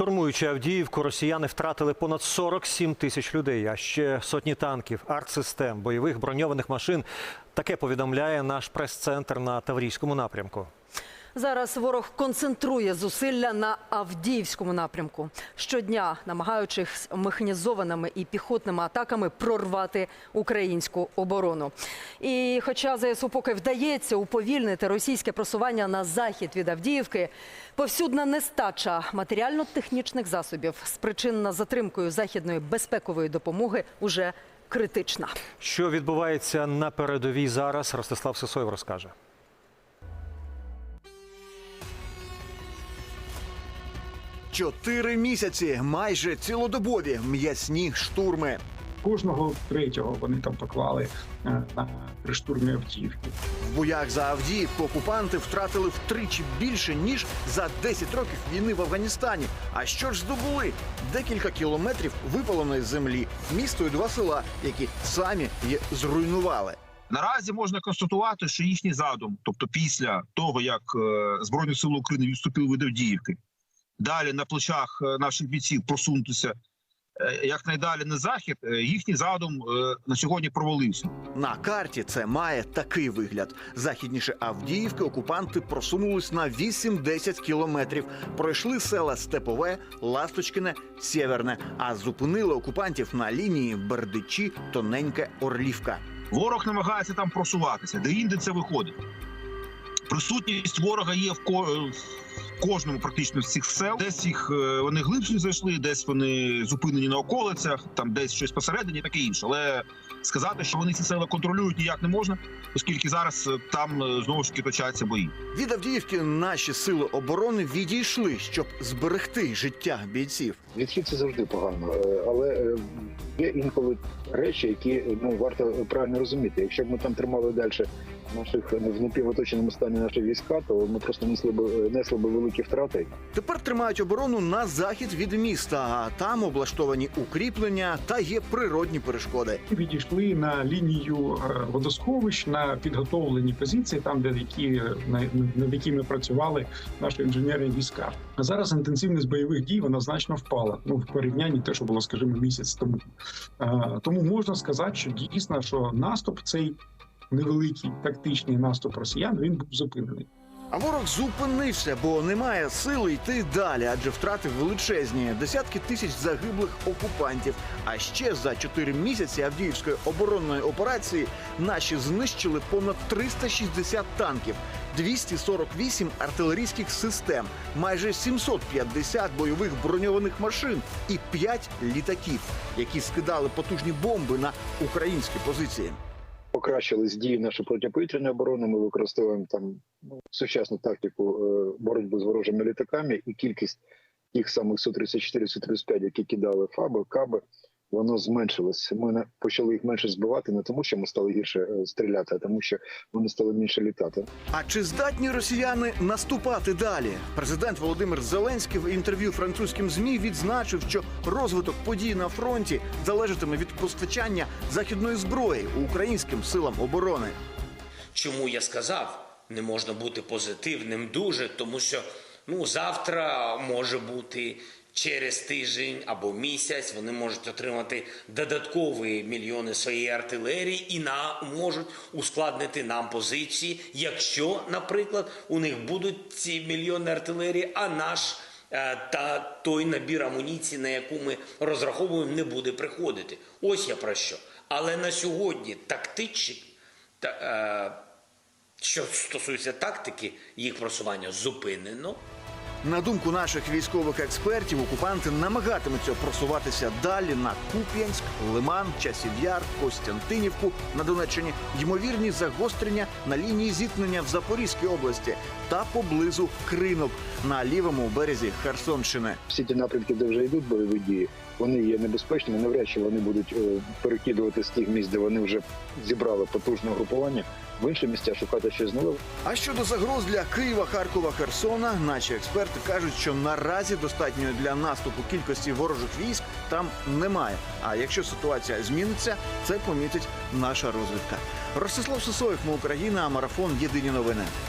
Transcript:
Штурмуючи Авдіївку, росіяни втратили понад 47 тисяч людей, а ще сотні танків, артсистем, бойових броньованих машин. Таке повідомляє наш прес-центр на Таврійському напрямку. Зараз ворог концентрує зусилля на Авдіївському напрямку. Щодня намагаючись механізованими і піхотними атаками прорвати українську оборону. І хоча ЗСУ поки вдається уповільнити російське просування на захід від Авдіївки, повсюдна нестача матеріально-технічних засобів, спричинена затримкою західної безпекової допомоги, уже критична. Що відбувається на передовій зараз, Ростислав Сисоєв розкаже. Чотири місяці, майже цілодобові м'ясні штурми. Кожного третього вони там поклали е, на при штурмі Авдіївки. В боях за Авдіївку окупанти втратили втричі більше ніж за 10 років війни в Афганістані. А що ж здобули? Декілька кілометрів випаленої землі, місто і два села, які самі її зруйнували. Наразі можна констатувати, що їхній задум, тобто після того як е, збройні сили України відступили від Авдіївки, далі на плечах е, наших бійців просунутися е, якнайдалі на захід, е, їхній задум на сьогодні провалився. На карті це має такий вигляд. Західніше Авдіївки окупанти просунулись на 8-10 кілометрів. Пройшли села Степове, Ласточкине, Сєверне, а зупинили окупантів на лінії Бердичі, Тоненьке, Орлівка. Ворог намагається там просуватися, де інде це виходить. Присутність ворога є в ко- в кожному практично з цих сел. Десь їх е, вони глибше зайшли, десь вони зупинені на околицях, там десь щось посередині, таке інше. Але сказати, що вони ці села контролюють, ніяк не можна, оскільки зараз е, там е, знову ж таки точаться бої. Від Авдіївки наші сили оборони відійшли, щоб зберегти життя бійців. Відхід це завжди погано, але є інколи речі, які ну варто правильно розуміти. Якщо б ми там тримали далі наших в напівоточеному стані наші війська, то ми просто несли б несли б великі втрати. Тепер тримають оборону на захід від міста, а там облаштовані укріплення та є природні перешкоди. Відійшли на лінію е, водосховищ на підготовлені позиції, там де які на- над якими працювали наші інженерні війська. А зараз інтенсивність бойових дій вона значно впала. Ну в порівнянні те, що було, скажімо, місяць тому. Е, Тому можна сказати, що дійсно, що наступ цей невеликий тактичний наступ росіян він був зупинений. А ворог зупинився, бо немає сили йти далі, адже втратив величезні десятки тисяч загиблих окупантів. А ще за чотири місяці Авдіївської оборонної операції наші знищили понад 360 танків, 248 артилерійських систем, майже 750 бойових броньованих машин і 5 літаків, які скидали потужні бомби на українські позиції. Покращились дії нашої протиповітряної оборони. Ми використовуємо там ну, сучасну тактику е, боротьби з ворожими літаками, і кількість тих самих су 34 су 35 які кидали фаби, каби. Воно зменшилось. Ми не- почали їх менше збивати не тому, що ми стали гірше е, стріляти, а тому, що вони стали менше літати. А чи здатні росіяни наступати далі? Президент Володимир Зеленський в інтерв'ю французьким змі відзначив, що розвиток подій на фронті залежатиме від постачання західної зброї українським силам оборони. Чому я сказав, не можна бути позитивним дуже, тому що ну завтра може бути через тиждень або місяць. Вони можуть отримати додаткові мільйони своєї артилерії і на можуть ускладнити нам позиції, якщо, наприклад, у них будуть ці мільйони артилерії, а наш. е, Та той набір амуніції, на яку ми розраховуємо, не буде приходити. Ось я про що. Але на сьогодні тактичні та, е, що стосується тактики, їх просування зупинено. На думку наших військових експертів, окупанти намагатимуться просуватися далі на Куп'янськ, Лиман, Часів Яр, Костянтинівку на Донеччині, ймовірні загострення на лінії зіткнення в Запорізькій області та поблизу Кринок на лівому березі Херсонщини. всі ті напрямки, де вже йдуть бойові дії, вони є небезпечними. Навряд чи вони будуть е, перекидувати з тих місць, де вони вже зібрали потужне групування в інші місця, шукати щось нове. А щодо загроз для Києва, Харкова, Херсона, наші експерти кажуть, що наразі достатньої для наступу кількості ворожих військ там немає. А якщо ситуація зміниться, це помітить наша розвідка. Ростислав Сосоєв, ми Україна, марафон Єдині новини.